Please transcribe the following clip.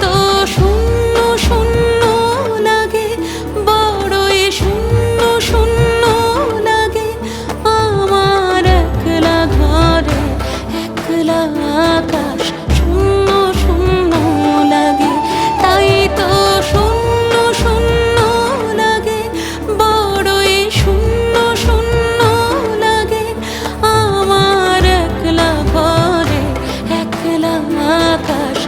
তো শূন্য শূন্য লাগে বড়ই শূন্য শূন্য লাগে আমার একলা একলা আকাশ, শূন্য শূন্য লাগে তাই তো শূন্য শূন্য লাগে বড়ই শূন্য শূন্য লাগে আমার একলা একলা আকাশ